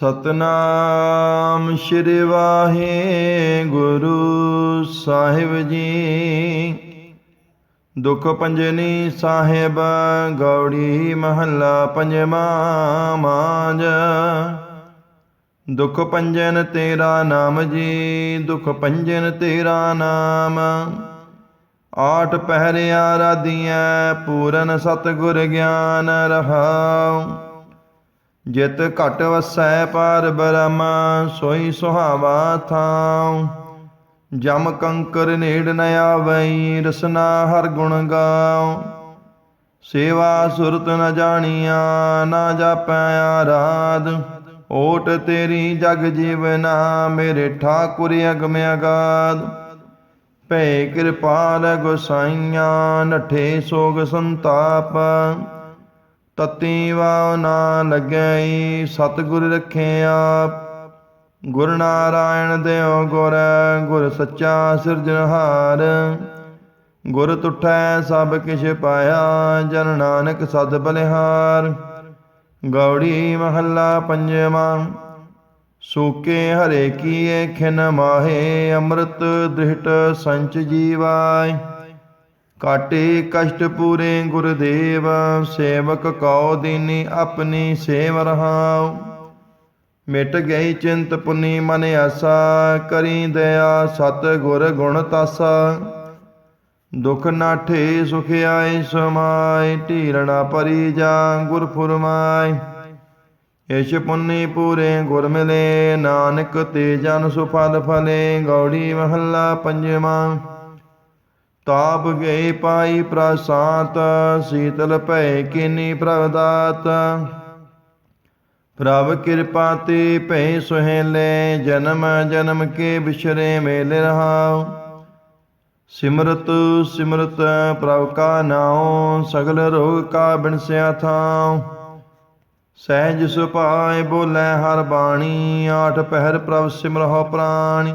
ਸਤਨਾਮ ਸ਼੍ਰੀ ਵਾਹਿਗੁਰੂ ਸਾਹਿਬ ਜੀ। ਦੁਖ ਪੰਜਨੀ ਸਾਹਿਬ ਗੌੜੀ ਮਹੱਲਾ ਪੰਜਵਾਂ ਮਾਂਜ। ਦੁਖ ਪੰਜਨ ਤੇਰਾ ਨਾਮ ਜੀ, ਦੁਖ ਪੰਜਨ ਤੇਰਾ ਨਾਮ। ਆਠ ਪਹਿਰਿਆ ਰਾਧੀਐ, ਪੂਰਨ ਸਤਿਗੁਰ ਗਿਆਨ ਰਹਾਉ। ਜਿਤ ਘਟ ਵਸੈ ਪਰ ਬ੍ਰਹਮ ਸੋਈ ਸੁਹਾਵਾ ਥਾਉ। ਜਮ ਕੰਕਰ ਨੇੜ ਨ ਆਵਈ, ਰਸਨਾ ਹਰ ਗੁਣ ਗਾਉ। ਸੇਵਾ ਸੁਰਤ ਨ ਜਾਣੀਆਂ, ਨਾ ਜਾਪੈ ਆਰਾਧ। ਓਟ ਤੇਰੀ ਜਗ ਜੀਵਨਾ ਮੇਰੇ ਠਾਕੁਰ ਅਗਮ ਅਗਾਧ। ਭੈ ਕਿਰਪਾਲ ਗੁਸਾਈਆਂ, ਨਠੇ ਸੋਗ ਸੰਤਾਪ। ਤਤੀ ਵਾਉ ਨਾ ਲੱਗੈ ਸਤਿਗੁਰ ਰਖੇ ਆਪ। ਗੁਰ ਨਾਰਾਇਣ ਦੇਉ ਗੁਰ ਗੁਰ ਸੱਚਾ ਸਿਰਜਣਹਾਰ ਗੁਰ ਤੁਠੈ ਸਭ ਕਿਛ ਪਾਇਆ, ਜਨ ਨਾਨਕ ਸਦ ਬਲਿਹਾਰ। ਗੌੜੀ ਮਹੱਲਾ ਪੰਜਵਾਂ, ਸੂਕੇ ਹਰੇ ਕੀਏ ਖਿਨ ਮਾਹੇ, ਅੰਮ੍ਰਿਤ ਦ੍ਰਿਸ਼ਟ ਸੰਚ ਜੀਵਾਇ ਕਾਟੇ ਕਸ਼ਟ ਪੂਰੇ ਗੁਰਦੇਵ, ਸੇਵਕ ਕਉ ਦੀਨੀ ਆਪਣੀ ਸੇਵ ਰਹਾਉ। ਮਿਟ ਗਈ ਚਿੰਤ ਪੁਨੀ ਮਨ ਆਸਾ, ਕਰੀ ਦਇਆ ਸਤ ਗੁਰ ਗੁਣ ਤਾਸਾ। ਦੁਖ ਨਾਠੇ ਸੁਖ ਆਏ ਸਮਾਏ ਢੀਰਣਾ ਪਰੀ ਜਾ ਗੁਰ ਫੁਰਮਾਏ। ਇਸ਼ ਪੁੰਨੀ ਪੂਰੇ ਗੁਰ ਮਿਲੇ, ਨਾਨਕ ਤੇ ਜਨ ਸੁਫਲ ਫਲੇ, ਗੌੜੀ ਮਹੱਲਾ ਪੰਜਵਾਂ। ਤਾਪ ਗਏ ਪਾਈ ਪ੍ਰਸਾਤ, ਸੀਤਲ ਭੈ ਕੀਨੀ ਪ੍ਰਭ ਦਾਤ ਪ੍ਰਭ ਕਿਰਪਾ ਤੇ ਭੈ ਸੁਹੇਲੇ, ਜਨਮ ਜਨਮ ਕੇ ਬਿਸ਼ਰੇ ਮੇਲ ਰਹਾਉ। ਸਿਮਰਤ ਸਿਮਰਤ ਪ੍ਰਭ ਕਾ ਨਾਉ, ਸਗਲ ਰੋਗ ਕਾ ਬਿਨਸਿਆ ਥਾਉ। ਸਹਿਜ ਸੁਭਾਏ ਬੋਲੇ ਹਰ ਬਾਣੀ, ਆਠ ਪਹਿਰ ਪ੍ਰਭ ਸਿਮਰਹੁ ਪ੍ਰਾਣੀ।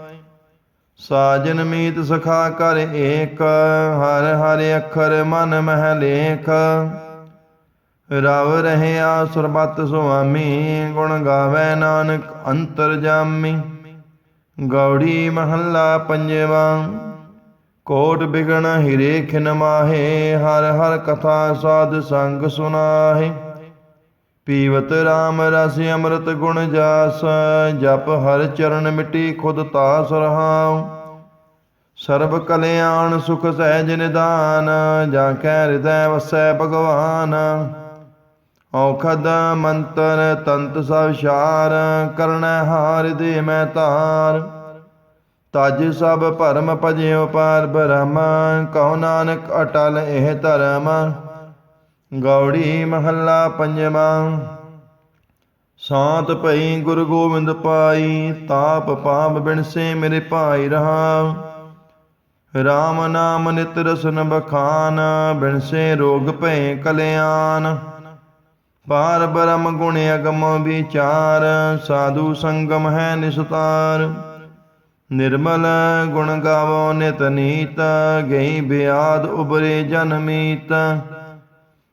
ਸਾਜਨ ਮੀਤ ਸਖਾ ਕਰ ਏਕ, ਹਰ ਹਰ ਅੱਖਰ ਮਨ ਮਹਿ ਲੇਖ। ਰਵ ਰਹਿਆ ਸਰਬਤ ਸੁਆਮੀ, ਗੁਣ ਗਾਵੇ ਨਾਨਕ ਅੰਤਰ ਜਾਮੀ। ਗੌੜੀ ਮਹੱਲਾ ਪੰਜਵਾਂ, ਕੋਟ ਬਿਗਣ ਹਿਰੇ ਖਿਨ ਮਾਹੇ, ਹਰ ਹਰ ਕਥਾ ਸਾਧ ਸੰਗ ਸੁਨਾਹੇ। ਪੀਵਤ RAM ਰਸ ਅੰਮ੍ਰਿਤ ਗੁਣ ਜਾਸ, ਜਪ ਹਰ ਚਰਨ ਮਿਟੀ ਖੁਦ ਤਾਸ ਰਹਾਉ। ਸਰਬ ਕਲਿਆਣ ਸੁਖ ਸਹਿਜ ਨਿਦਾਨ ਜਾਂ ਕੈ ਹਿਰਦੈ ਵਸੈ ਭਗਵਾਨ। ਔਖਦ ਮੰਤਰ ਤੰਤ ਸਭ ਸ਼ਾਰ ਕਰਨੈ ਹਾਰ ਦੇ ਮੈਂ ਤਾਰ। ਤਜ ਸਭ ਭਰਮ ਭਜਿਓ ਪਾਰ ਬ੍ਰਹਮ, ਕਉ ਨਾਨਕ ਅਟਲ ਇਹ ਧਰਮ। ਗੌੜੀ ਮਹੱਲਾ ਪੰਜਵਾਂ। ਸਾਤ ਭਈ ਗੁਰੂ ਗੋਬਿੰਦ ਪਾਈ, ਤਾਪ ਪਾਪ ਬਿਨਸੇ ਮੇਰੇ ਭਾਈ ਰਹਾ RAM ਨਾਮ ਨਿਤ ਰਸਨ ਬਖਾਨ ਬਿਨਸੇ ਰੋਗ ਭੈ ਕਲਿਆਣ। ਪਾਰ ਬ੍ਰਹਮ ਗੁਣ ਅਗਮ ਵਿਚਾਰ, ਸਾਧੂ ਸੰਗਮ ਹੈ ਨਿਸਤਾਰ। ਨਿਰਮਲ ਗੁਣ ਗਾਵੋ ਨਿਤ ਨੀਤ, ਗਈ ਬਿਆਦ ਉਬਰੇ ਜਨਮੀਤ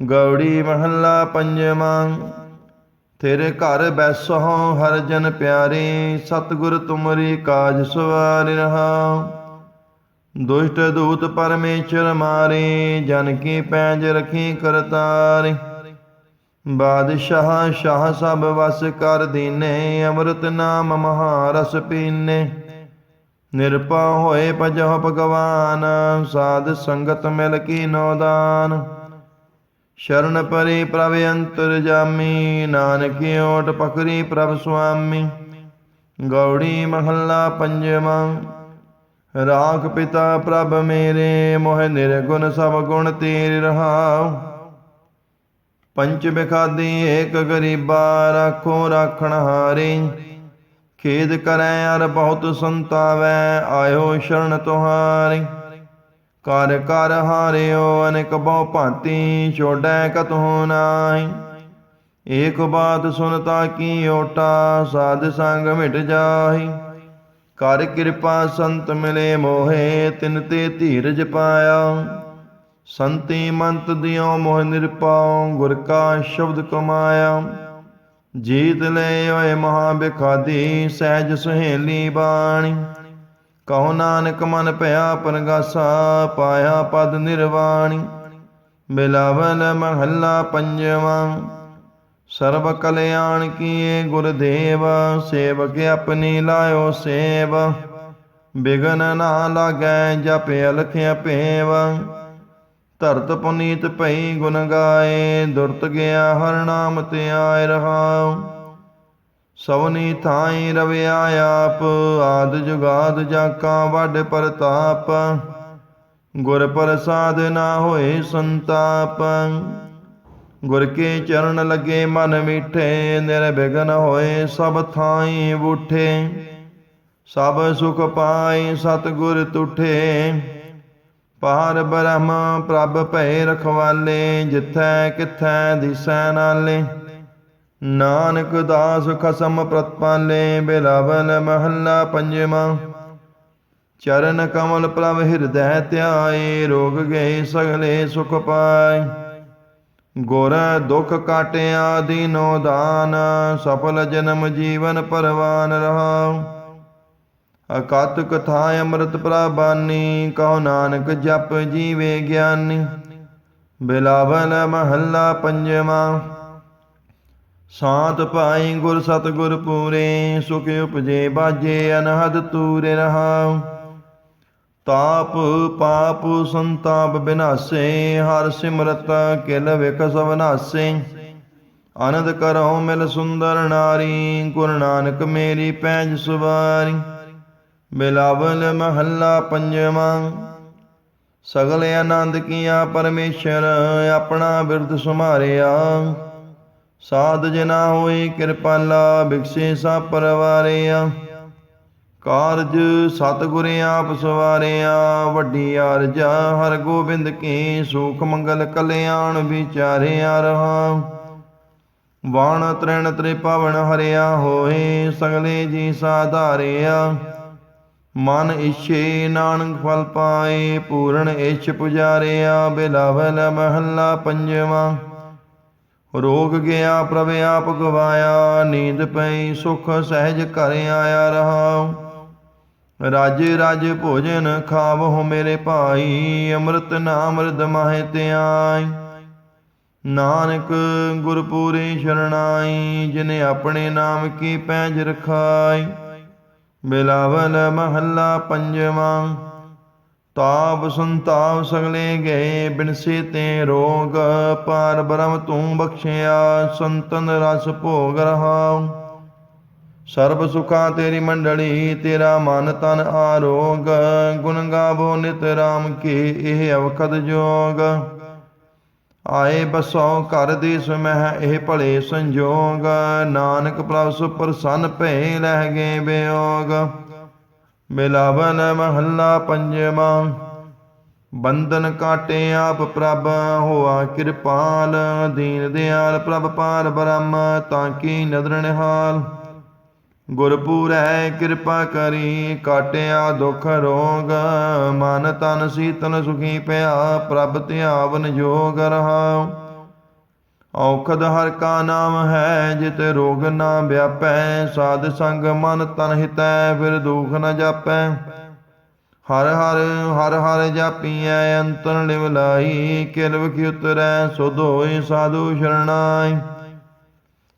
ਗੌੜੀ ਮਹੱਲਾ ਪੰਜਵਾਂ। ਤੇਰੇ ਘਰ ਬੈਸੋ ਹਰ ਜਨ ਪਿਆਰੇ, ਸਤਿਗੁਰ ਤੁਮਰੀ ਕਾਜ ਸਵਾਰ ਰਹਾਉ ਦੁਸ਼ਟ ਦੂਤ ਪਰਮੇਸ਼ਰ ਮਾਰੇ, ਜਨ ਕੀ ਪੈਜ ਰਖੀ ਕਰਤਾਰੇ। ਬਾਦਸ਼ਾਹ ਸ਼ਾਹ ਸਭ ਵਸ ਕਰ ਦੀਨੇ, ਅੰਮ੍ਰਿਤ ਨਾਮ ਮਹਾਰਸ ਪੀਨੇ। ਨਿਰਪਾ ਹੋਏ ਭਜਹੁ ਭਗਵਾਨ, ਸਾਧ ਸੰਗਤ ਮਿਲ ਕੀ ਨੋਦਾਨ ਸ਼ਰਨ ਪਰੇ ਪ੍ਰਭ ਅੰਤਰ ਜਾਮੀ, ਨਾਨਕ ਓਟ ਪਕਰੀ ਪ੍ਰਭ ਸੁਆਮੀ। ਗੌੜੀ ਮਹੱਲਾ ਪੰਜਵਾਂ, ਰਾਖ ਪਿਤਾ ਪ੍ਰਭ ਮੇਰੇ, ਮੋਹ ਨਿਰਗੁਣ ਸਭ ਗੁਣ ਤੇਰੇ ਰਹਾਉ। ਪੰਚ ਬਿਖਾਦੀ ਏਕ ਗਰੀਬਾ ਰਾਖੋ ਰਾਖਣ ਹਾਰੇ। ਖੇਦ ਕਰੈ ਅਰ ਬਹੁਤ ਸੰਤਾਵੈ, ਆਇਓ ਸ਼ਰਨ ਤੁਹਾਰੀ। ਕਰ ਕਰ ਹਾਰਿਓ, ਅਨੇਕ ਬਹੁ ਭਾਂਤੀ, ਛੋੜੈ ਕਤਹੁ ਨਾਹੀ। ਏਕ ਬਾਤ ਸੁਨਤਾ ਕੀ ਓਟਾ, ਸਾਧ ਸੰਗ ਮਿਟ ਜਾਹੀ। ਕਰ ਕਿਰਪਾ ਸੰਤ ਮਿਲੇ ਮੋਹੇ, ਤਿਨ ਤੇ ਧੀਰਜ ਪਾਇਆ। ਸੰਤੀ ਮੰਤ ਦਿਓ ਮੋਹ ਨਿਰਪਾਉ, ਗੁਰ ਕਾ ਸ਼ਬਦ ਕਮਾਇਆ। ਜੀਤ ਲੈ ਓਏ ਮਹਾ ਬਿਖਾਦੀ, ਸਹਿਜ ਸੁਹੇਲੀ ਬਾਣੀ। ਕਹੋ ਨਾਨਕ ਮਨ ਭਇਆ ਪਰਗਾਸਾ, ਪਾਇਆ ਪਦ ਨਿਰਵਾਣੀ। ਬਿਲਾਵਲ ਮਹੱਲਾ ਪੰਜਵਾਂ, ਸਰਬ ਕਲਿਆਣ ਕੀਏ ਗੁਰਦੇਵ ਸੇਵਕ ਆਪਣੀ ਲਾਇਓ ਸੇਵ। ਬਿਗਨ ਨਾ ਲਾਗੈ ਜਪ ਅਲਖ ਅਪੇਵ ਧਰਤ ਪੁਨੀਤ ਭਈ ਗੁਣ ਗਾਏ, ਦੁਰਤ ਗਿਆ ਹਰ ਨਾਮ ਤੇ ਆਇ ਰਹਾਉ। ਸਵਨੀ ਥਾਈ ਰਵਿਆ ਆਪ, ਆਦ ਜੁਗਾਦ ਜਾਕਾ ਵੱਡ ਪ੍ਰਤਾਪ। ਗੁਰ ਪ੍ਰਸਾਦ ਨਾ ਹੋਏ ਸੰਤਾਪ। ਗੁਰ ਕੇ ਚਰਨ ਲਗੇ ਮਨ ਮਿਠੇ ਨਿਰਬਿਘਨ ਹੋਏ ਸਭ ਥਾਈ ਬੂਠੇ। ਸਭ ਸੁਖ ਪਾਈ ਸਤ ਗੁਰ ਤੁਠੇ। ਪਾਰ ਬ੍ਰਹਮ ਪ੍ਰਭ ਭੈ ਰਖਵਾਲੇ, ਜਿਥੈ ਕਿਥੈ ਦਿਸੈ ਨਾਲੇ। ਨਾਨਕ ਦਾਸ ਖਸਮ ਪ੍ਰਤਪਾਲੇ, ਬਿਲਾਵਲ ਮਹੱਲਾ ਪੰਜਵਾਂ। ਚਰਨ ਕਮਲ ਪ੍ਰਭ ਹਿਰਦੈ ਧਿਆਏ, ਰੋਗ ਗਏ ਸਗਲੇ ਸੁਖ ਪਾਏ। ਗੁਰ ਦੁਖ ਕਾਟਿਆ ਦੀਨੋ ਦਾਨ, ਸਫਲ ਜਨਮ ਜੀਵਨ ਪਰਵਾਨ ਰਹਾਉ। ਅਕਤ ਕਥਾ ਅੰਮ੍ਰਿਤ ਪ੍ਰਬਾਨੀ ਕਹੋ ਨਾਨਕ ਜਪ ਜੀਵੇ ਗਿਆਨੀ। ਬਿਲਾਵਲ ਮਹੱਲਾ ਪੰਜਵਾਂ। ਸਾਤ ਪਾਈ ਗੁਰ ਸਤਗੁਰ ਪੂਰੇ, ਸੁਖ ਉਪਜੇ ਬਾਜੇ, ਅਨਹਦ ਤੂਰੇ ਰਹਾ ਤਾਪ ਪਾਪ ਸੰਤਾਪ ਬਿਨਾਸੇ, ਹਰ ਸਿਮਰਤ ਕਿਲ ਵਿਖ ਸਭ ਨਾਸੇ। ਆਨੰਦ ਕਰੋ ਮਿਲ ਸੁੰਦਰ ਨਾਰੀ, ਗੁਰੂ ਨਾਨਕ ਮੇਰੀ ਪੈਜ ਸੁਵਾਰੀ। ਬਿਲਾਵਲ ਮਹੱਲਾ ਪੰਜਵਾਂ, ਸਗਲ ਆਨੰਦ ਕੀਆ ਪਰਮੇਸ਼ਰ, ਆਪਣਾ ਬਿਰਧ ਸੁਮਾਰਿਆ। ਸਾਧ ਜਨਾ ਹੋਏ ਕਿਰਪਾਲਾ ਬਿਕਸੇ ਸਾ ਪਰਵਾਰਿਆ। ਕਾਰਜ ਸਤਿਗੁਰ ਆਪ ਸਵਾਰਿਆ, ਵੱਡੀ ਅਰਜਾ ਹਰ ਗੋਬਿੰਦ ਕੀ ਸੁਖ ਮੰਗਲ ਕਲਿਆਣ ਵਿਚਾਰਿਆ ਰਹਾ। ਵਾਣ ਤ੍ਰਿਣ ਤ੍ਰਿਪਵਨ ਹਰਿਆ ਹੋਏ, ਸਗਲੇ ਜੀ ਸਾਧਾਰਿਆ। ਮਨ ਇਛੇ ਨਾਨਕ ਫਲ ਪਾਏ, ਪੂਰਨ ਇਛ ਪੁਜਾਰਿਆ, ਬਿਲਾਵਲ ਮਹੱਲਾ ਪੰਜਵਾਂ। ਰੋਗ ਗਿਆ ਪ੍ਰਭ ਆਪ ਗਵਾਇਆ, ਨੀਂਦ ਪਈ, ਸੁਖ ਸਹਿਜ ਘਰ ਆਇਆ ਰਹਾ ਰਾਜੇ ਰਾਜ ਭੋਜਨ ਖਾਵਹੁ ਮੇਰੇ ਭਾਈ, ਅੰਮ੍ਰਿਤ ਨਾਮ ਰਿਦ ਮਾਹਿ ਧਿਆਈ। ਨਾਨਕ ਗੁਰਪੂਰੇ ਸ਼ਰਣਾਈ, ਜਿਨੇ ਆਪਣੇ ਨਾਮ ਕੀ ਪੈਜ ਰਖਾਈ। ਬਿਲਾਵਲ ਮਹੱਲਾ ਪੰਜਵਾਂ ਤਾਪ ਸੰਤਾਪ ਸਗਲੇ ਗਏ ਬਿਨਸੇ ਤੇ ਰੋਗ। ਪਾਰ ਬ੍ਰਹਮ ਤੂੰ ਬਖਸ਼ਿਆ, ਸੰਤਨ ਰਸ ਭੋਗ ਰਹਾਉ। ਸਰਬ ਸੁਖਾ ਤੇਰੀ ਮੰਡਲੀ, ਤੇਰਾ ਮਨ ਤਨ ਆਰੋਗ। ਗੁਣ ਗਾਵੋ ਨਿਤ ਰਾਮ ਕੀ, ਇਹ ਅਵਖਦ ਜੋਗ। ਆਏ ਬਸੋ ਘਰ ਦੇ ਸਮਹਿ ਇਹ ਭਲੇ ਸੰਜੋਗ। ਨਾਨਕ ਪ੍ਰਭ ਸੁ ਪ੍ਰਸੰਨ ਭੈ ਲਹਿ ਗਏ ਬਿਯੋਗ ਮਿਲਾਵਨ ਮਹੱਲਾ ਪੰਜਵਾਂ। ਬੰਧਨ ਕਾਟੇ ਆਪ ਪ੍ਰਭ, ਹੋਆ ਕਿਰਪਾਲ। ਦੀਨ ਦਿਆਲ ਪ੍ਰਭ ਪਾਰ ਬ੍ਰਹਮ, ਤਾਂ ਕੀ ਨਦਰ ਨਿਹਾਲ। ਗੁਰਪੂਰੈ ਕਿਰਪਾ ਕਰੀ, ਕਾਟਿਆ ਦੁਖ ਰੋਗ। ਮਨ ਤਨ ਸੀਤਲ ਸੁਖੀ ਪਿਆ, ਪ੍ਰਭ ਧਿਆਵਨ ਜੋਗ ਰਹਾ ਔਖਦ ਹਰ ਕਾ ਨਾਮ ਹੈ, ਜਿਤ ਰੋਗ ਨਾ ਵਿਆਪੈ। ਸਾਧ ਸੰਗ ਮਨ ਤਨ ਹਿਤੈ, ਫਿਰ ਦੁਖ ਨ ਜਾਪੈ। ਹਰ ਹਰ ਹਰ ਹਰ ਜਾਪੀਐ, ਅੰਤਰ ਲਿਵ ਲਾਈ ਕਿਲਵ ਕੀ ਉਤਰੈ, ਸੁਧ ਹੋਏ ਸਾਧੂ ਸ਼ਰਣਾਈ।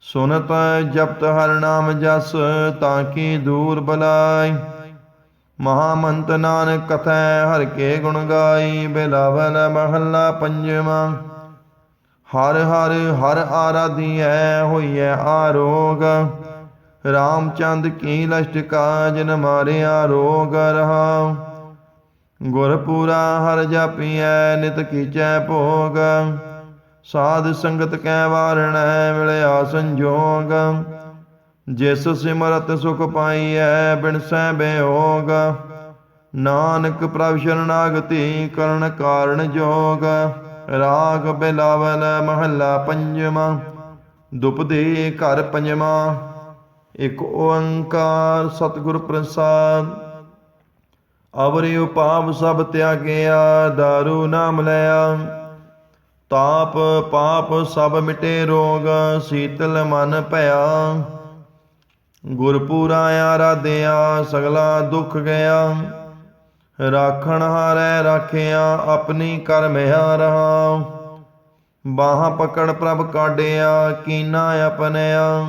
ਸੁਨਤ ਜਪਤ ਹਰ ਨਾਮ ਜਸ, ਤਾਂ ਕੀ ਦੂਰ ਬਲਾਈ। ਮਹਾਮੰਤ ਨਾਨਕ ਕਥੈ, ਹਰ ਕੇ ਗੁਣ ਗਾਈ। ਬਿਲਾਵਲ ਮਹੱਲਾ ਪੰਜਵਾਂ। ਹਰ ਹਰ ਹਰ ਆਰਾਧੀਐ ਹੋਈਐ ਆਰੋਗ। ਰਾਮਚੰਦ ਕੀ ਲਸ਼ਟਕਾ ਜਿਨ ਮਾਰਿਆ ਰੋਗ ਰਹਾ। ਗੁਰਪੂਰਾ ਹਰ ਜਾਪੀਐ ਨਿਤ ਕੀਚੈ ਭੋਗ। ਸਾਧ ਸੰਗਤ ਕੈ ਵਾਰਣੈ ਮਿਲਿਆ ਸੰਜੋਗ। ਜਿਸ ਸਿਮਰਤ ਸੁਖ ਪਾਈਐ ਬਿਨਸੈ ਬਿਯੋਗ ਨਾਨਕ ਪ੍ਰਭ ਸ਼ਰਨਾਗਤੀ ਕਰਨ ਕਾਰਣ ਜੋਗ। ਰਾਗ ਬਿਲਾਵਲ ਮਹੱਲਾ ਪੰਜਵਾਂ ਦੁਪਦੇ ਘਰ ਪੰਜਵਾਂ, ਇੱਕ ਓੰਕਾਰ ਸਤਿਗੁਰ ਪ੍ਰਸਾਦ। ਅਵਰਿ ਉਪਾਵ ਸਭ ਤਿਆਗਿਆ ਦਾਰੂ ਨਾਮ ਲਿਆ। ਤਾਪ ਪਾਪ ਸਭ ਮਿਟੇ ਰੋਗ, ਸੀਤਲ ਮਨ ਭਇਆ। ਗੁਰਪੂਰਾ ਆਰਾਧਿਆ, ਸਗਲਾ ਦੁੱਖ ਗਿਆ। ਰਾਖਣ ਹਾਰੈ ਰਾਖਿਆ, ਆਪਣੀ ਕਰਮਿਆ ਰਹਾ ਬਾਹਾਂ ਪਕੜ ਪ੍ਰਭ ਕਾਢਿਆ, ਕੀਨਾ ਆਪਣਿਆ।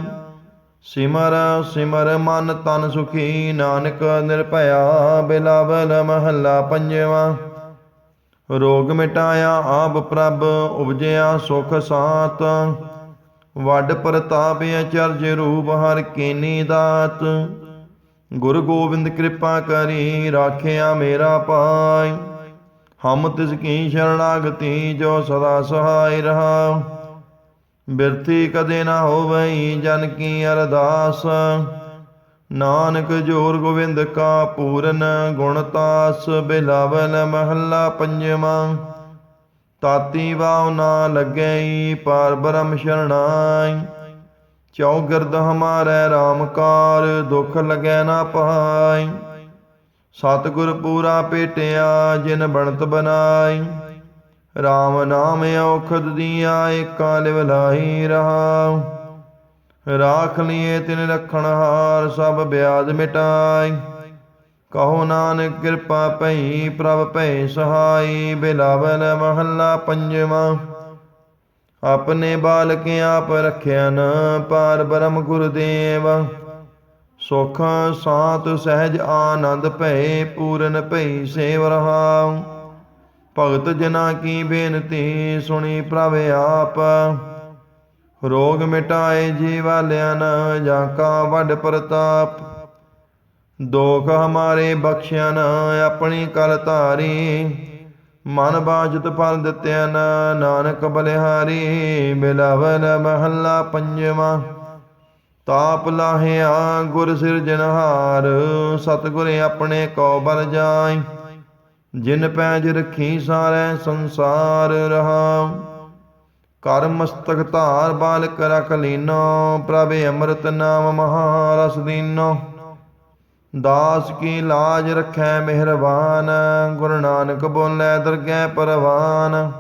ਸਿਮਰ ਸਿਮਰ ਮਨ ਤਨ ਸੁਖੀ, ਨਾਨਕ ਨਿਰਭਇਆ, ਬਿਲਾਵਲ ਮਹੱਲਾ ਪੰਜਵਾਂ। ਰੋਗ ਮਿਟਾਇਆ, ਆਪ ਪ੍ਰਭ ਉਪਜਿਆ, ਸੁਖ ਸਾਤ। ਵੱਡ ਪ੍ਰਤਾਪ ਅਚਰਜ ਰੂਪ ਹਰ ਕੀਨੀ ਦਾਤ। ਗੁਰੂ ਗੋਬਿੰਦ ਕਿਰਪਾ ਕਰੀ ਰਾਖਿਆ ਮੇਰਾ ਪਾਈ ਹਮ ਤਿਸ ਕੀ ਸ਼ਰਣਾਗਤੀ ਜੋ ਸਦਾ ਸਹਾਈ ਰਹਾ। ਬਿਰਥੀ ਕਦੇ ਨਾ ਹੋਵਈ ਜਨ ਕੀ ਅਰਦਾਸ। ਨਾਨਕ ਜੋਰ ਗੋਬਿੰਦ ਕਾ ਪੂਰਨ ਗੁਣਤਾਸ ਬਿਲਾਵਲ ਮਹੱਲਾ ਪੰਜਵਾਂ। ਤਾਤੀ ਵਾਉ ਨਾ ਲੱਗਈ, ਪਾਰ ਬ੍ਰਹਮ ਸ਼ਰਣਾਈ। ਚੌਗਰਦ ਹਮਾਰੇ ਰਾਮਕਾਰ ਦੁਖ ਲਗੈ ਨਾ ਪਾਈ। ਸਤਿਗੁਰ ਪੂਰਾ ਭੇਟਿਆ ਜਿਨ ਬਣਤ ਬਨਾਈ RAM ਨਾਮ ਔਖਦ ਦੀਆ ਏਕਾ ਲਿਵ ਲਾਈ ਰਹਾ ਰਾਖ ਲਿਏ ਤਿਨ ਰਖਣ ਹਾਰ, ਸਭ ਬਿਆਦ ਮਿਟਾਈ। ਕਹੋ ਨਾਨਕ ਕਿਰਪਾ ਭਈ ਪ੍ਰਭ ਭੈ ਸਹਾਈ, ਬਿਲਾਵਲ ਮਹੱਲਾ ਪੰਜਵਾਂ। ਆਪਣੇ ਬਾਲਕ ਆਪ ਰਖਿਆ ਨ ਪਾਰ ਬ੍ਰਹਮ ਗੁਰਦੇਵ। ਸੁਖ ਸਾਤ ਸਹਿਜ ਆਨੰਦ ਭੈ ਪੂਰਨ ਭੈ ਸੇਵ ਰਹਾਉ। ਭਗਤ ਜਨਾ ਕੀ ਬੇਨਤੀ, ਸੁਣੀ ਪ੍ਰਭ ਆਪ। ਰੋਗ ਮਿਟਾਏ ਜੀਵਾਲਿਆਂ ਨ, ਜਾਂ ਕਾ ਵੱਡ ਪ੍ਰਤਾਪ। ਦੋਖ ਹਮਾਰੇ ਬਖਸ਼ਿਆ ਨ, ਆਪਣੀ ਕਲ ਧਾਰੀ। ਮਨ ਬਾਜਤ ਫਲ ਦਿੱਤਿਆ ਨ, ਨਾਨਕ ਬਲਿਹਾਰੀ, ਬਿਲਾਵਲ ਮਹੱਲਾ ਪੰਜਵਾਂ। ਤਾਪ ਲਾਹਿਆ ਗੁਰ ਸਿਰਜਨਹਾਰ ਸਤਿਗੁਰ ਆਪਣੇ ਕੋ ਬਲ ਜਾਈ। ਜਿਨ ਪੈਜ ਰਖੀ ਸਾਰੇ ਸੰਸਾਰ ਰਹਾ ਕਰ ਮਸਤਕ ਧਾਰ ਬਾਲਕ ਰਖ ਲੀਨੋ, ਪ੍ਰਭ ਅੰਮ੍ਰਿਤ ਨਾਮ ਮਹਾਰਸ ਦੀਨੋ। ਦਾਸ ਕੀ ਲਾਜ ਰੱਖੈ ਮਿਹਰਬਾਨ, ਗੁਰੂ ਨਾਨਕ ਬੋਲੇ ਦਰਗਹਿ ਪਰਵਾਨ।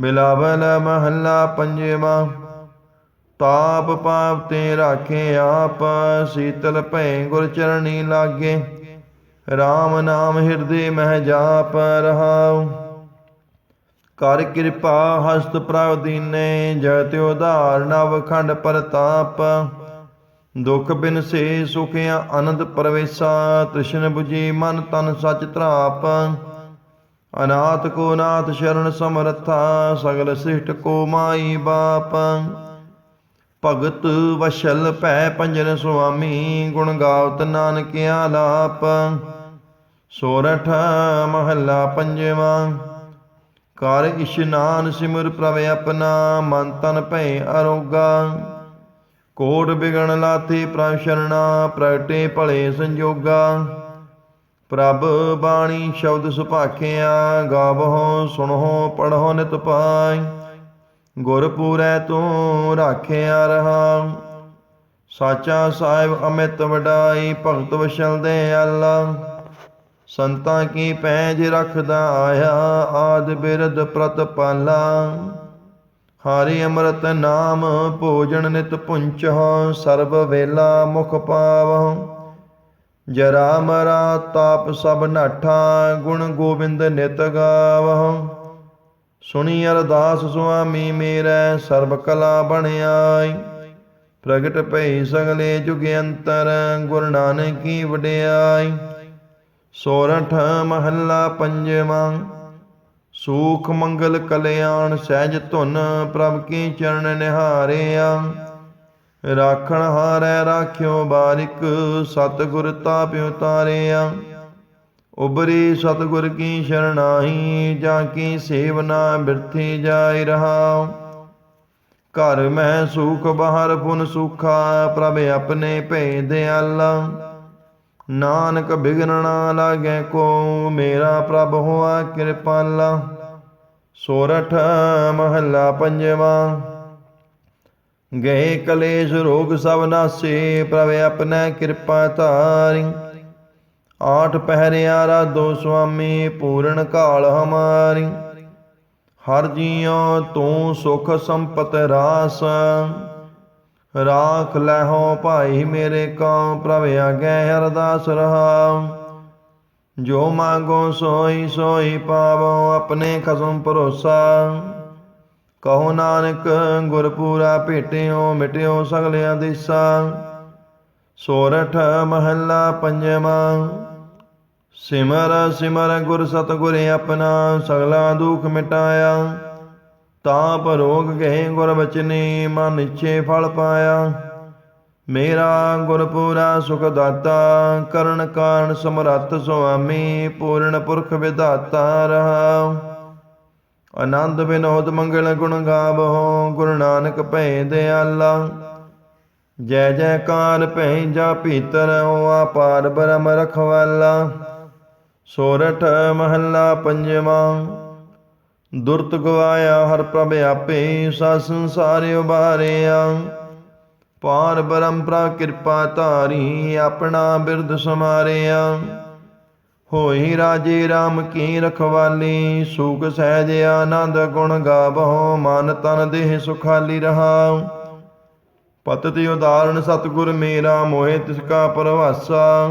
ਬਿਲਾਵਲ ਮਹੱਲਾ ਪੰਜਵਾ, ਤਾਪ ਪਾਪ ਤੇ ਰਾਖੇ ਆਪ, ਸੀਤਲ ਭੈ ਗੁਰ ਚਰਣੀ ਲਾਗੇ। RAM ਨਾਮ ਹਿਰਦੇ ਮਹਿ ਜਾਪ ਰਹਾਉ। ਕਰ ਕਿਰਪਾ ਹਸਤ ਪ੍ਰਭ ਦੀਨੇ ਜਗਤ ਉਧਾਰ ਨਵ ਖੰਡ ਪ੍ਰਤਾਪ। ਦੁਖ ਬਿਨ ਸੇ ਸੁਖਿਆ ਆਨੰਦ ਪਰਵੇਸਾ, ਤ੍ਰਿਸ਼ਨ 부ਜੀ ਮਨ ਤਨ ਸਚ ਧਰਾਪ। ਅਨਾਥ ਕੋ ਨਾਥ ਸ਼ਰਨ ਸਮਰਥਾ, ਸਗਲ ਸਿਸ਼ਟ ਕੋ ਮਾਈ ਬਾਪ। ਭਗਤ ਵਸ਼ਲ ਭੈ ਪੰਜਨ ਸੁਆਮੀ, ਗੁਣ ਗਾਵਤ ਨਾਨਕ ਲਾਪ। ਸੋਰਠ ਮਹੱਲਾ ਪੰਜਵਾਂ, ਕਰ ਇਸ਼ਨਾਨ ਸਿਮਰ ਪ੍ਰਭ ਆਪਣਾ, ਮਨ ਤਨ ਭੈ ਅਰੋਗਾ। ਕੋਟ ਬਿਗਣ ਲਾਥੇ ਪ੍ਰਭ ਸ਼ਰਣਾ, ਪ੍ਰਗਟੇ ਭਲੇ ਸੰਜੋਗਾ। ਪ੍ਰਭ ਬਾਣੀ ਸ਼ਬਦ ਸੁਭਾਖਿਆ, ਗਾਵਹੁ, ਸੁਣਹੁ, ਪੜਹੁ ਨਿਤ ਪਾਈ। ਗੁਰ ਪੂਰੈ ਤੂੰ ਰਾਖਿਆ ਰਹਾ। ਸਾਚਾ ਸਾਹਿਬ ਅਮਿਤ ਵਡਾਈ, ਭਗਤ ਵਸ਼ਲ ਦੇ ਅੱਲਾ। ਸੰਤਾਂ ਕੀ ਪੈਜ ਰਖਦਾ ਆਇਆ, ਆਦ ਬਿਰਦ ਪ੍ਰਤਪਾਲਾ। ਹਰਿ ਅੰਮ੍ਰਿਤ ਨਾਮ ਭੋਜਨ ਨਿਤ ਪੁੰਚਹੁ, ਸਰਬ ਵੇਲਾ ਮੁਖ ਪਾਵਹੁ। ਜਰਾ ਮਰਾ ਤਾਪ ਸਭ ਨਾਠਾ, ਗੁਣ ਗੋਬਿੰਦ ਨਿਤ ਗਾਵਹੁ। ਸੁਣੀ ਅਰਦਾਸ ਸੁਆਮੀ ਮੇਰੇ, ਸਰਬ ਕਲਾ ਬਣਾਈ ਪ੍ਰਗਟ ਭਈ ਸਗਲੇ ਜੁਗ ਅੰਤਰ, ਗੁਰ ਨਾਨਕ ਵਡਿਆਈ। ਸੋਰਠ ਮਹੱਲਾ ਪੰਜਵਾਂ ਸੂਖ ਮੰਗਲ ਕਲਿਆਣ ਸਹਿਜ ਧੁਨ ਪ੍ਰਭ ਕੀ ਚਰਨ ਨਿਹਾਰਿਆ। ਰਾਖਣ ਹਾਰੈ ਰਾਖਿਓ ਬਾਰਿਕ ਸਤਿਗੁਰ ਤਾਪਿ ਉਤਾਰਿਆ ਉਬਰੀ ਸਤਿਗੁਰ ਕੀ ਸ਼ਰਣਾਈ ਜਾਂ ਕੀ ਸੇਵਨਾ ਬਿਰਥੀ ਜਾਇ ਰਹਾ ਘਰ ਮੈਂ ਸੁਖ ਬਾਹਰ ਪੁਨ ਸੁਖਾ, ਪ੍ਰਭ ਆਪਣੇ ਭੇ ਦਿਆਲਾ ਨਾਨਕ ਬਿਗਨ ਨਾ ਲਾਗੇ ਕੋ, ਮੇਰਾ ਪ੍ਰਭ ਹੋਆ ਕਿਰਪਾਲਾ ਸੋਰਠ ਮਹੱਲਾ ਪੰਜਵਾਂ। ਗਏ ਕਲੇਸ਼ ਰੋਗ ਸਭ ਨਾਸੇ, ਪ੍ਰਭ ਆਪਣਾ ਕਿਰਪਾ ਧਾਰੀ। ਆਠ ਪਹਿਰਿਆ ਦੋ ਸੁਆਮੀ, ਪੂਰਨ ਕਾਲ ਹਮਾਰੀ। ਹਰ ਜੀਉ ਤੂੰ ਸੁਖ ਸੰਪਤ ਰਾਸ। ਰਾਖ ਲੈਹੋ ਭਾਈ ਮੇਰੇ ਕੋ ਪ੍ਰਭ ਆਗੇ ਅਰਦਾਸ ਰਹਾ। ਜੋ ਮੰਗੋ ਸੋਈ ਸੋਈ ਪਾਵੋ, ਆਪਣੇ ਖਸਮ ਭਰੋਸਾ। ਕਹੋ ਨਾਨਕ, ਗੁਰਪੂਰਾ ਭੇਟਿਓ, ਮਿਟਿਓ ਸਗਲਿਆਂ ਦਿਸਾ ਸੋਰਠ ਮਹੱਲਾ ਪੰਜਵਾਂ। ਸਿਮਰ ਸਿਮਰ ਗੁਰ ਸਤਗੁਰ ਆਪਣਾ, ਸਗਲਾ ਦੁਖ ਮਿਟਾਇਆ। ਤਾਪ ਰੋਗ ਗਏ ਗੁਰ ਬਚਨੇ, ਮਨ ਇੱਛੇ ਫਲ ਪਾਇਆ। ਮੇਰਾ ਗੁਰਪੂਰਾ ਸੁਖ ਦਾਤਾ, ਕਰਨ ਕਾਰਨ ਸਮਰੱਥ ਸੁਆਮੀ, ਪੂਰਨ ਪੁਰਖ ਵਿਦਾਤਾ ਰਹਾ। ਆਨੰਦ ਬਿਨੋਦ ਮੰਗਲ ਗੁਣ ਗਾਵੋ ਗੁਰੂ ਨਾਨਕ ਭੈ ਦਿਆਲਾ। ਜੈ ਜੈਕਾਰ ਭੈ ਜਾ ਭੀਤਰ ਹੋਆ ਪਾਰ ਬ੍ਰਹਮ ਰਖਵਾਲਾ। ਸੋਰਠ ਮਹੱਲਾ ਪੰਜਵਾਂ ਦੁਰਤ ਗਵਾਇਆ ਹਰ ਪ੍ਰਭ ਆਪੇ ਸਾ ਸੰਸਾਰੇ ਉਬਾਰਿਆ ਪਾਰ ਬ੍ਰਹਮ ਕਿਰਪਾ ਧਾਰੀ ਆਪਣਾ ਬਿਰਦ ਸਮਾਰਿਆ। ਹੋਈ ਰਾਜੇ RAM ਕੀ ਰਖਵਾਲੀ ਸੁਖ ਸਹਿਜ ਆਨੰਦ ਗੁਣ ਗਾਵੋ ਮਨ ਤਨ ਦੇਹ ਸੁਖਾਲੀ ਰਹਾ। ਪਤਿਤ ਉਦਾਹਰਣ ਸਤਿਗੁਰ ਮੇਰਾ, ਮੋਹਿ ਤਿਸ ਕਾ ਪਰਵਾਸਾ।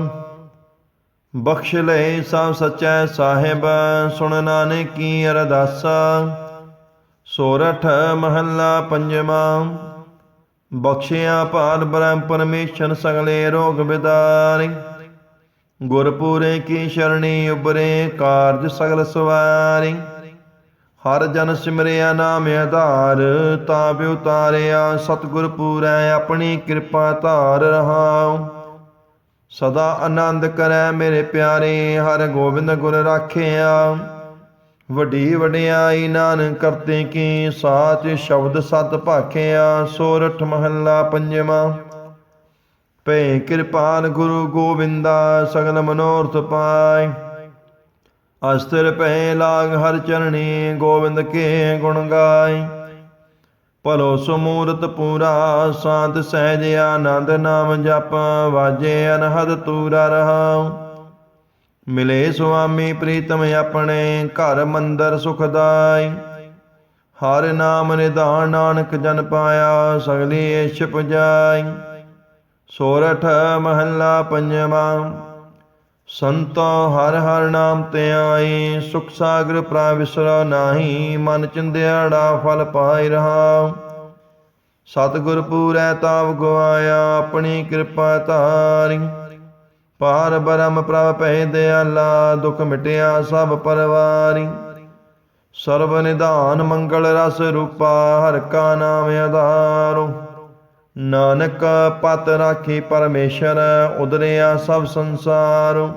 ਬਖਸ਼ ਲੈ ਸਭ ਸਚੈ ਸਾਹਿਬ, ਸੁਣ ਨਾਨਕ ਕੀ ਅਰਦਾਸਾ ਸੋਰਠ ਮਹੱਲਾ ਪੰਜਵਾਂ। ਬਖਸ਼ਿਆ ਭਾਰ ਬ੍ਰਹਮ ਪਰਮੇਸ਼ਰ ਸਗਲੇ ਰੋਗ ਬਿਦਾਰੀ। ਗੁਰਪੂਰੇ ਕੀ ਸ਼ਰਣੀ ਉਬਰੇ ਕਾਰਜ ਸਗਲ ਸਵਾਰੀ। ਹਰ ਜਨ ਸਿਮਰਿਆ ਨਾਮ ਆਧਾਰ ਤਾਪ ਉਤਾਰਿਆ ਸਤਿਗੁਰ ਪੂਰੈ, ਆਪਣੀ ਕਿਰਪਾ ਧਾਰ ਰਹਾਉ। ਸਦਾ ਆਨੰਦ ਕਰੈ ਮੇਰੇ ਪਿਆਰੇ, ਹਰ ਗੋਬਿੰਦ ਗੁਰ ਰਾਖਿਆ। ਵੱਡੀ ਵਡਿਆਈ ਨਾਨਕ ਕਰਤੇ ਕੀ, ਸਾਚ ਸ਼ਬਦ ਸਤ ਭਾਖਿਆ, ਸੋਰਠ ਮਹੱਲਾ ਪੰਜਵਾਂ। ਭੈ ਕਿਰਪਾਲ ਗੁਰੂ ਗੋਬਿੰਦਾ, ਸਗਲ ਮਨੋਰਥ ਪਾਏ। ਅਸਤਰ ਭੈ ਲਾਗ ਹਰ ਚਰਣੀ, ਗੋਬਿੰਦ ਕੇ ਗੁਣ ਗਾਏ। ਭਲੋ ਸਮੂਰਤ ਪੂਰਾ ਸਾਧ ਸਹਿਜ ਆਨੰਦ ਨਾਮ ਜਪ, ਵਾਜੇ ਅਨਹਦ ਤੂਰਾ ਰਹਾਉ। ਮਿਲੇ ਸੁਆਮੀ ਪ੍ਰੀਤਮ ਆਪਣੇ, ਘਰ ਮੰਦਰ ਸੁਖਦਾਈ ਹਰ ਨਾਮ ਨਿਧਾਨ ਨਾਨਕ ਜਨ ਪਾਇਆ, ਸਗਲੀ ਏਛ ਪੁਜਾਈ ਸੋਰਠ ਮਹੱਲਾ ਪੰਜਵਾਂ ਸੰਤੋ ਹਰ ਹਰ ਨਾਮ ਤੇ ਆਈ, ਸੁਖ ਸਾਗਰ ਪ੍ਰਾ ਵਿਸਰੋ ਨਾਹੀ, ਮਨ ਚਿੰਦਿਆੜਾ ਫਲ ਪਾਇ ਰਹਾ। ਸਤਿਗੁਰ ਪੂਰੈ ਤਾਵ ਗਵਾਇਆ ਆਪਣੀ ਕਿਰਪਾ ਧਾਰੀ। ਪਾਰ ਬ੍ਰਹਮ ਪ੍ਰਭ ਭੈ ਦਿਆਲਾ, ਦੁਖ ਮਿਟਿਆ ਸਭ ਪਰਵਾਰੀ। ਸਰਬ ਨਿਧਾਨ ਮੰਗਲ ਰਸ ਰੂਪਾ, ਹਰ ਕਾ ਨਾਮ ਆਧਾਰੋ। ਨਾਨਕ ਪਤ ਰਾਖੀ ਪਰਮੇਸ਼ਰ, ਉਦਰਿਆ ਸਭ ਸੰਸਾਰ।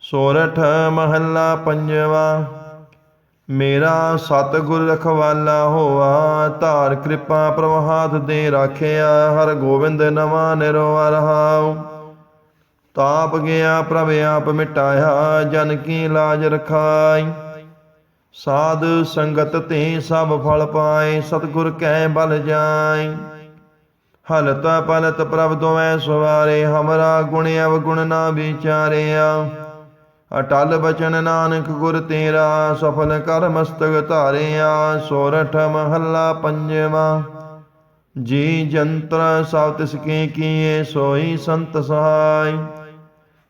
ਸੋਰਠ ਮਹੱਲਾ ਪੰਜਵਾ, ਮੇਰਾ ਸਤਿਗੁਰ ਰਖਵਾਲਾ ਹੋਆ, ਧਾਰ ਕਿਰਪਾ ਪ੍ਰਵਾਹਾਤ ਦੇ ਰਾਖਿਆ, ਹਰ ਗੋਬਿੰਦ ਨਵਾ ਨਿਰਵਾ ਰਹਾਉ। ਤਾਪ ਗਿਆ ਪ੍ਰਭ ਆਪ ਮਿਟਾਇਆ, ਜਨ ਕੀ ਲਾਜ ਰਖਾਈ। ਸਾਧ ਸੰਗਤ ਤੇ ਸਭ ਫਲ ਪਾਏ, ਸਤਿਗੁਰ ਕੈ ਬਲ ਜਾਏ ਹਲਤ ਪਲਤ ਪ੍ਰਭ ਦੋਵੇਂ ਸਵਾਰੇ, ਹਮਰਾ ਗੁਣ ਅਵਗੁਣ ਨਾ ਵਿਚਾਰਿਆ। ਅਟਲ ਬਚਨ ਨਾਨਕ ਗੁਰ ਤੇਰਾ, ਸਫਲ ਕਰ ਮਸਤਕ ਧਾਰਿਆ। ਸੋਰਠ ਮਹੱਲਾ ਪੰਜਵਾ, ਜੀ ਜੰਤਰ ਸਭ ਤਿਸ ਕੀ ਕੀਏ, ਸੋਈ ਸੰਤ ਸਹਾਈ।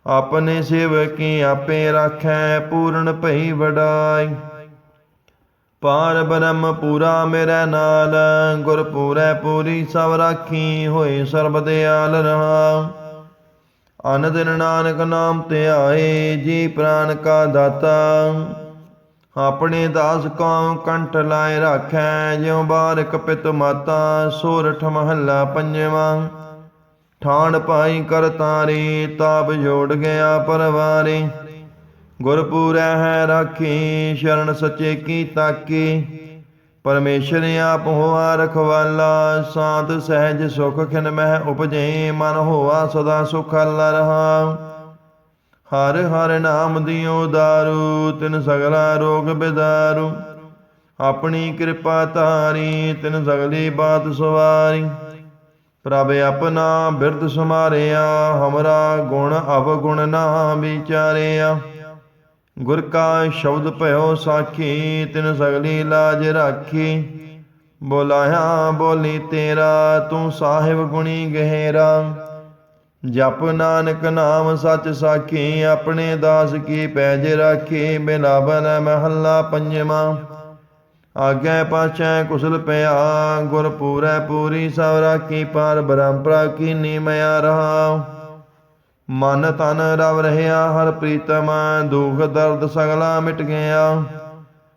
ਆਪਣੇ ਸੇਵਕੀ ਆਪੇ ਰਾਖੈ, ਪੂਰਨ ਭਈ ਵਡਾਈ। ਪਾਰ ਬ੍ਰਹਮ ਪੂਰਾ ਮੇਰੇ ਨਾਲ ਗੁਰ ਪੂਰੈ ਪੂਰੀ ਸਭ ਰਾਖੀ ਹੋਏ ਸਰਬ ਦਿਆਲ ਰਹਾ। ਅਨ ਦਿਨ ਨਾਨਕ ਨਾਮ ਤੇ ਆਏ ਜੀ ਪ੍ਰਾਨ ਕਾ ਦਾਤਾ। ਆਪਣੇ ਦਾਸ ਕੋ ਕੰਠ ਲਾਏ ਰਾਖੈ, ਜਿਉ ਬਾਰਕ ਪਿਤ ਮਾਤਾ, ਸੋਰਠ ਮਹੱਲਾ ਪੰਜਵਾਂ। ਠਾਣ ਪਾਈ ਕਰ ਤਾਰੀ, ਤਾਪ ਜੋੜ ਗਿਆ ਪਰਵਾਰੇ। ਗੁਰਪੂਰੈ ਹੈ ਰਾਖੀ, ਸ਼ਰਨ ਸੱਚੇ ਕੀ ਤਾਕੀ। ਪਰਮੇਸ਼ਰ ਆਪ ਹੋਆ ਰਖਵਾਲਾ, ਸਾਧ ਸਹਿਜ ਸੁਖ ਖਿਨ ਮਹਿ ਉਪਜੇ, ਮਨ ਹੋਆ ਸਦਾ ਸੁਖ ਅੱਲਾ ਰਹਾ। ਹਰ ਹਰ ਨਾਮ ਦਿਓ ਦਾਰੂ, ਤਿਨ ਸਗਲਾ ਰੋਗ ਬਿਦਾਰੂ। ਆਪਣੀ ਕਿਰਪਾ ਧਾਰੀ, ਤਿਨ ਸਗਲੀ ਬਾਤ ਸਵਾਰੀ। ਪ੍ਰਭ ਆਪਣਾ ਬਿਰਧ ਸਮਾਰਿਆ, ਹਮਰਾ ਗੁਣ ਅਵਗੁਣ ਨਾ ਵਿਚਾਰਿਆ। ਗੁਰ ਕਾ ਸ਼ਬਦ ਭਇਓ ਸਾਖੀ, ਤਿਨ ਸਗਲੀ ਲਾਜ ਰਾਖੀ। ਬੋਲਾਇਆ, ਬੋਲੀ ਤੇਰਾ, ਤੂੰ ਸਾਹਿਬ ਗੁਣੀ ਗਹਿਰਾ। ਜਪ ਨਾਨਕ ਨਾਮ ਸੱਚ ਸਾਖੀ, ਆਪਣੇ ਦਾਸ ਕੀ ਪੈਜ ਰਾਖੀ। ਬਿਲਾਵਨ ਮਹੱਲਾ ਪੰਜਵਾਂ। ਆਗੇ ਪਾਛੈ ਕੁਸਲ ਪਿਆ, ਗੁਰ ਪੂਰੈ ਪੂਰੀ ਸਭ ਰਾਖੀ। ਪਾਰ ਬ੍ਰਹਮਪਰਾ ਕੀ ਨੀਮਿਆ ਰਹਾ। ਮਨ ਤਨ ਰਵ ਰਹਿਆ, ਹਰ ਪ੍ਰੀਤਮ ਦੁਖ ਦਰਦ ਸਗਲਾ ਮਿਟ ਗਿਆ।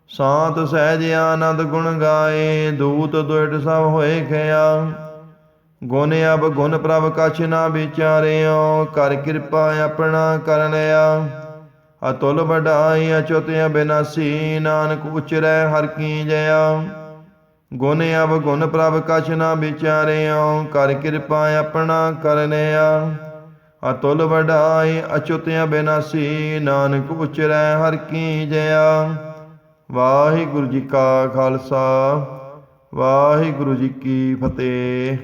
ਸਾਤ ਸਹਿਜ ਆਨੰਦ ਗੁਣ ਗਾਏ, ਦੂਤ ਦੁਇਟ ਸਭ ਹੋਏ ਖਿਆ। ਗੁਣ ਅਬ ਗੁਣ ਪ੍ਰਭ ਕਛ ਨਾ ਵਿਚਾਰਿਓ, ਕਰ ਕਿਰਪਾ ਆਪਣਾ ਕਰ ਲਿਆ ਅਤੁਲ ਵਡਾਈ ਅਚੁਤ ਅਬਿਨਾਸੀ, ਨਾਨਕ ਉਚਰੈ ਹਰ ਕੀ ਜਇਆ। ਗੁਣ ਅਬ ਗੁਣ ਪ੍ਰਭ ਕਛ ਨਾ ਵਿਚਾਰਿਓ, ਕਰ ਕਿਰਪਾ ਆਪਣਾ ਕਰ ਲਿਆ ਅਤੁਲ ਵਡਾਈ ਅਚੁਤ ਅਬਿਨਾਸੀ ਨਾਨਕ ਉਚਰੈ ਹਰ ਕੀ ਜਇਆ। ਵਾਹਿਗੁਰੂ ਜੀ ਕਾ ਖਾਲਸਾ, ਵਾਹਿਗੁਰੂ ਜੀ ਕੀ ਫਤਿਹ।